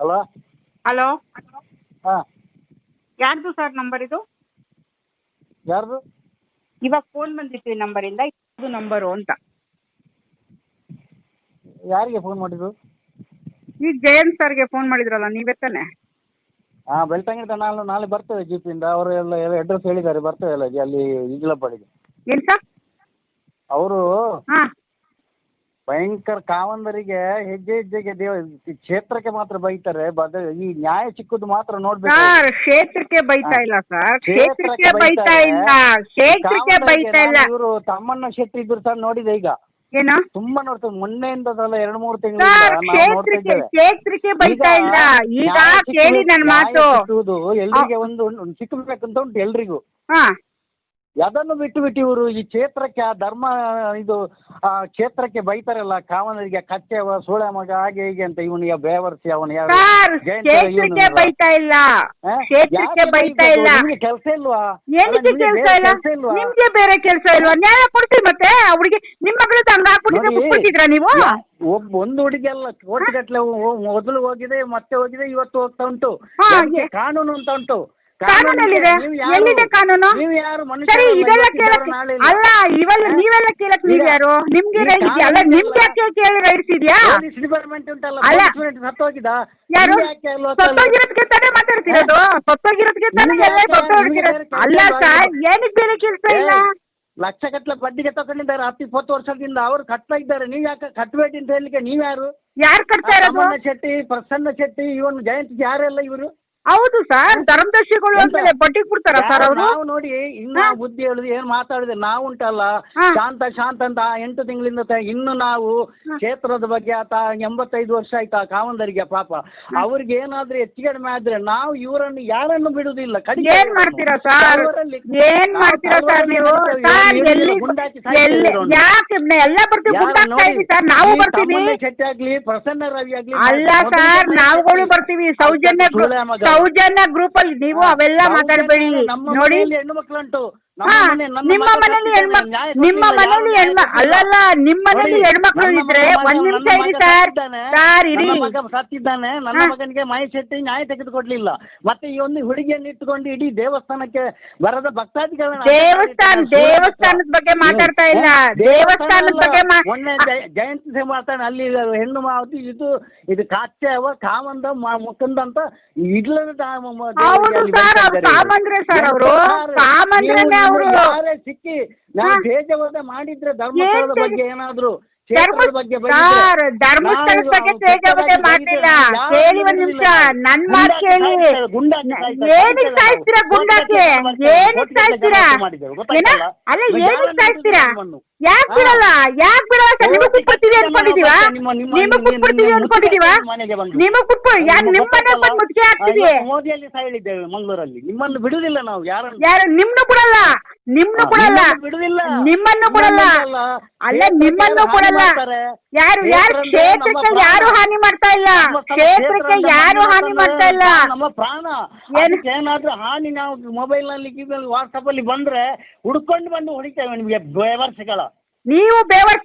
Hello? Hello? ಹಾಂ. ಯಾರ್ದು sir number ಇದು? ಯಾರ್ದು? ಇವಾಗ ಫೋನ್ ಬಂದಿತ್ತು ಈ ನಂಬರಿಂದ ಇದು ನಂಬರು ಅಂತ. ಯಾರಿಗೆ ಫೋನ್ ಮಾಡಿದ್ದು? ಈ ಜಯಂತ್ ಸರ್ಗೆ ಫೋನ್ ಮಾಡಿದ್ರಲ್ಲ ನೀವೇ ತಾನೆ? ಹಾಂ ಬೆಳ್ತಂಗಡಿ ನಾಳೆ ನಾಳೆ ಬರ್ತೇವೆ ಜೀಪಿಂದ ಅವರು ಎಲ್ಲ ಎಲ್ಲ ಅಡ್ರೆಸ್ ಹೇಳಿದ್ದಾರೆ ಬರ್ತೇವೆ ಅಲ್ಲ ಜಿ- ಅಲ್ಲಿ ಈಜಲಪಾಡಿಗೆ ಏನ್ ಸರ್ ಅವರು ಹಾಂ. ಭಯಂಕರ ಕಾವಂದರಿಗೆ ಹೆಜ್ಜೆ ಹೆಜ್ಜೆಗೆ ದೇವ ಕ್ಷೇತ್ರಕ್ಕೆ ಮಾತ್ರ ಬೈತಾರೆ ಬದ ಈ ನ್ಯಾಯ ಸಿಕ್ಕುದು ಮಾತ್ರ ನೋಡ್ಬೇಕು. ಸರ್ ಕ್ಷೇತ್ರಕ್ಕೆ ಬೈತಾ ಇಲ್ಲ ಸರ್. ಕ್ಷೇತ್ರಕ್ಕೆ ಬೈತಾ ಇಲ್ಲ. ಕ್ಷೇತ್ರಕ್ಕೆ ಬೈತಾ ಇಲ್ಲ. ಇವರು ತಮ್ಮಣ್ಣ ಶೆಟ್ಟಿ ಇದ್ರು ಸರ್ ನೋಡಿದೆ ಈಗ. ಏನು? ತುಂಬಾ ನೋಡ್ತೇವೆ ಮೊನ್ನೆಯಿಂದ ಎರಡ್ ಮೂರು ಸರ್ ಕ್ಷೇತ್ರಕ್ಕೆ ಕ್ಷೇತ್ರಕ್ಕೆ ಬೈತಾ ಇಲ್ಲ. ಈಗ ಕೇಳಿ ನನ್ನ ಮಾತು. ಎಲ್ರಿಗೆ ಒಂದು ಒಂದು ಸಿಕ್ಕಬೇಕಂತ ಉಂಟು ಎಲ್ರಿಗೂ. ಹಾಂ. ಅದನ್ನು ಬಿಟ್ಟು ಬಿಟ್ಟು ಇವರು ಈ ಕ್ಷೇತ್ರಕ್ಕೆ ಆ ಧರ್ಮ ಇದು ಆ ಕ್ಷೇತ್ರಕ್ಕೆ ಬೈತಾರಲ್ಲ ಕಾವನರಿಗೆ ಕಚ್ಚೆವ ಸೂಳೆ ಮಗ ಹಾಗೆ ಹೀಗೆ ಅಂತ ಇವನಿಗೆ ಬೇವರ್ಸಿ ಅವನ ಯಾವ ಸರ್ ಜಯಂತ ಕ್ಷೇತ್ರಕ್ಕೆ ಇವನು ಬೈತಾ ಇಲ್ಲ. ಆ? ಕ್ಷೇತ್ರಕ್ಕೆ ಯಾಕೆ ಬೈತಾ? ಇಲ್ಲ. ನಿಮ್ಗೆ ಕೆಲಸ ಇಲ್ವಾ? ಏನಕ್ಕೆ ನಿಮ್ಗೆ ಕೆಲಸ ಬೇರೆ ಇಲ್ಲ? ಕೆಲ್ಸ ಇಲ್ವಾ? ನಿಮ್ಗೆ ಬೇರೆ ಕೆಲಸ ಇಲ್ವಾ? ನ್ಯಾಯ ಕೊಡ್ತೀವಿ ಮತ್ತೆ? ಅವ್ರಿಗೆ ನಿಮ್ಮ ಮಗಳು ಹಂಗ ಹಾಕ್ಬಿಟ್ಟಿದ್ರೆ ನೋಡಿ, ನೀವು? ಒಬ್ಬ ಒಂದು ಹುಡುಗಿ ಅಲ್ಲ ಕೋಟಿಗಟ್ಟಲೆ ಮೊದಲು ಹೋಗಿದೆ ಮತ್ತೆ ಹೋಗಿದೆ ಇವತ್ತು ಹೋಗ್ತಾ ಉಂಟು. ಹಾ? ಏ- ಕಾನೂನು ಅಂತ ಉಂಟು. ಕಾನೂನಲ್ಲಿದೆ. ಎಲ್ಲಿದೆ ಕಾನೂನು? ಯಾರು? ಸರಿ ಇದೆಲ್ಲ ಕೇಳಕ್ ಅಲ್ಲ ಇವೆಲ್ಲ ನೀವೆಲ್ಲ ಕೇಳಕ್ ನೀವ್ಯಾರು? ನಿಮ್ಗೆ ಈಗ ರೈಟ್ ಇದೆಯಾ? ಅಲ್ಲ ನಿಮ್ಗೆ ಯಾಕೆ ಕೇಳಿ ರೈಟ್ಸ್ ಇದೆಯಾ ಡಿಪಾರ್ಟ್ಮೆಂಟ್ ಉಂಟಲ್ಲ ಅಲ್ಲ. ಸತ್ತೋಗಿದ? ಯಾರು? ಸತ್ತೋಗಿರೋದಕ್ಕೆ ತಾನೇ ಮಾತಾಡ್ತಿರೋದು? ಸತ್ತೋಗಿರೋದಕ್ಕೆ ತಾನೇ ಎಲ್ಲ ಸತ್ತೋಗಿರೋದು? ಅಲ್ಲ? ಸರ್ ಏನಕ್ಕೆ ಬೇರೆ ಕೆಲಸ ಇಲ್ಲ? ಲಕ್ಷ ಗಟ್ಟಲೆ ಬಡ್ಡಿಗೆ ತಗೊಂಡಿದ್ದಾರೆ ಹತ್ತು ಇಪ್ಪತ್ತು ವರ್ಷದಿಂದ ಅವರು ಕಟ್ತಾ ಇದ್ದಾರೆ. ನೀವು ಯಾಕೆ ಕಟ್ಟಬೇಡಿ ಅಂತ ಹೇಳಲಿಕ್ಕೆ ನೀವ್ಯಾರು? ಯಾರು ಕಟ್ತಾ ಇರೋದು? ಶೆಟ್ಟಿ ಪ್ರಸನ್ನ ಶೆಟ್ಟಿ ಇವನು ಜಯಂತ್ ಯಾರೆಲ್ಲ ಇವರು? ಹೌದು ಸರ್ ಧರ್ಮದರ್ಶಿಗಳು ಕೊಡುವಂತ ಪಟ್ಟಿ ಬಿಡ್ತಾರ ಕೊಡ್ತಾರ ಸರ್ ಅವರು? ನಾವು ನೋಡಿ ಇನ್ನ ಬುದ್ಧಿ ಹೇಳುದು ಏನ್ ಮಾತಾಡಿದೆ ನಾವು ಉಂಟಲ್ಲ. ಶಾಂತ ಶಾಂತ ಅಂತ ಎಂಟು ತಿಂಗಳಿಂದ ತ- ಇನ್ನು ನಾವು ಕ್ಷೇತ್ರದ ಬಗ್ಗೆ ಆತ ಎಂಬತ್ತೈದು ವರ್ಷ ಆಯ್ತಾ ಕಾವಂದರಿಗೆ ಪಾಪ. ಅವ್ರಿಗೆ ಏನಾದ್ರೂ ಹೆಚ್ಚು ಕಡಿಮೆ ಆದ್ರೆ ನಾವು ಇವರನ್ನು ಯಾರನ್ನು ಬಿಡುದಿಲ್ಲ ಕಡಿತ ಏನ್ ಮಾಡ್ತೀರಾ ಸರ್ ಏನ್ ನಾವು ಮಾಡ್ತೀರಾ ಸರ್ ನೀವು? ಬಿಡ್ತೇವೆ. ಸರ್ ಇವ್ರು ಎಲ್ಲಿ ಗುಂಡಾಕಿ ಸಾಯ್ತಾ ಎಲ್ಲಿ ಇರೋನು. ಯಾಕೆ ಎಲ್ಲ ಬರ್ತೀವಿ ಯಾರು ಗುಂಡಾಗ್ತಾ ನೋಡಿ, ಸರ್ ನಾವು ಈ ಬರ್ತೀವಿ. ತಮ್ಮಣ್ಣ ಶೆಟ್ಟಿ ಆಗ್ಲಿ ಪ್ರಸನ್ನ ರವಿ ಆಗ್ಲಿ ಅಲ್ಲ ಸರ್ ನಾವುಗಳು ಬರ್ತೀವಿ. ಸೌಜನ್ಯ ಸೌಜನ್ಯ ಗ್ರೂಪ್ ಅಲ್ಲಿ ನೀವು ಅವೆಲ್ಲ ಮಾತಾಡಬೇಡಿ. ನೋಡಿ. ಹೆಣ್ಣು ನನ್ನ ನಿಮ್ಮ ಮನೇಲಿ ಹೆಣ್ಮಕ್ ನಿಮ್ಮ ಮನೇಲಿ ಹೆಣ್ಮ ಅಲ್ಲಲ್ಲ ನಿಮ್ಮ ಮನೇಲಿ ಹೆಣ್ಮಕ್ಳು ಇದ್ರೆ ಒಂದ್ ನಿಮಿಷ ಇರಿ ಸರ್. ಸರ್ ಇರಿ. ನನ್ನ ಮಗ ಸತ್ತಿದ್ದಾನೆ. ನನ್ನ ಮಗನಿಗೆ ಮೈ ಶೆಟ್ಟಿ ನ್ಯಾಯ ತೆಗೆದುಕೊಡ್ಲಿಲ್ಲ. ಮತ್ತೆ ಈ ಒಂದು ಹುಡುಗಿಯನ್ನು ಇಟ್ಟುಕೊಂಡು ಇಡೀ ದೇವಸ್ಥಾನಕ್ಕೆ ಬರದ ಭಕ್ತಾದಿಗಳ ದೇವಸ್ಥಾನ ದೇವಸ್ಥಾನದ ಬಗ್ಗೆ ಮಾತಾಡ್ತಾ ಇಲ್ಲ. ದೇವಸ್ಥಾನದ ಬಗ್ಗೆ ಮೊನ್ನೆ ಜಯ- ಜಯಂತಿ ಮಾಡ್ತಾನೆ. ಅಲ್ಲಿ ಹೆಣ್ಣು ಮಾವತಿ ಇದು ಇದು ಕಾಚೆ ಅವ ಕಾಮಂದ ಮ- ಮುಕುಂದ ಅಂತ ಇಡ್ಲದ ಕಾಮಂದ್ರೆ ಸರ್, ಅವ್ರು. ಕಾಮಂದ್ರೆ ಯಾರೇ ಸಿಕ್ಕಿ ನಾನು. ತೇಜವಧ ಮಾಡಿದ್ರೆ ಧರ್ಮಸ್ಥಳದ ಬಗ್ಗೆ ಏನಾದ್ರು ಧರ್ಮ ಕ್ಷೇತ್ರದ ಬಗ್ಗೆ ಸರ್ ಧರ್ಮಸ್ಥಳದ ಬಗ್ಗೆ ಮಾಡ್ಲಿಲ್ಲ ಕೇಳಿ ಒಂದ್ ನಿಮಿಷ ನನ್ ಮಾತು ಕೇಳಿ. ಏನಕ್ಕೆ ಸಾಯಿಸ್ತೀರಾ ಗುಂಡಾಕಿ ಏನಕ್ಕೆ ಸಾಯಿಸ್ತೀರಾ? ಏನ ಅಲ್ಲ? ಏನಕ್ಕೆ ಸಾಯಿಸ್ತೀರಾ? ಯಾಕೆ ಬಿಡಲ್ಲ? ಯಾಕೆ ಬಿಡಲ್ಲ ಸರ್? ನಿಮಗ್ ಬಿಟ್ಬಿಡ್ತೀವಿ ಅನ್ಕೊಂಡಿದೀವ ನಿಮಗ್ ಬಿಟ್ಬಿಡ್ತೀವಿ ಅನ್ಕೊಂಡಿದೀವ ನಿಮಗ್ ಬಿಟ್ಬಿಡು ಯಾರು ನಿಮ್ ಮನೆ ಬಂದ್ ಮುದ್ಕೆ ಹಾಕ್ತೀವಿ. ಮೋದಿಯಲ್ಲಿ ಸಾಯಲಿದ್ದೇವೆ ಮಂಗಳೂರಲ್ಲಿ. ನಿಮ್ಮನ್ನು ಬಿಡುದಿಲ್ಲ ನಾವು ಯಾರನ್ನು? ಯಾರು ನಿಮ್ನು ಬಿಡಲ್ಲ. ನಿಮ್ನು ಕೊಡಲ್ಲ. ಬಿಡುದಿಲ್ಲ. ನಿಮ್ಮನ್ನು ನಿಮ್ಮನ್ನು ಅಲ್ಲ ನಿಮ್ಮನ್ನು ಕೊಡಲ್ಲ? ಯಾರು ಯಾರು ಕ್ಷೇತ್ರಕ್ಕೆ ಯಾರು ಹಾನಿ ಮಾಡ್ತಾ ಇಲ್ಲ? ಕ್ಷೇತ್ರಕ್ಕೆ ಯಾರು ಹಾನಿ ಮಾಡ್ತಾ ಇಲ್ಲ? ನಮ್ಮ ಪ್ರಾಣ? ಏನಾದ್ರೂ ಹಾನಿ ನಾವು ಮೊಬೈಲ್ನಲ್ಲಿ ವಾಟ್ಸಪ್ ಅಲ್ಲಿ ಬಂದ್ರೆ ಹುಡ್ಕೊಂಡು ಬಂದು ಹೊಡಿತೇವೆ ನಿಮಗೆ ವರ್ಷಗಳ ನೀವು ಬೇವರ್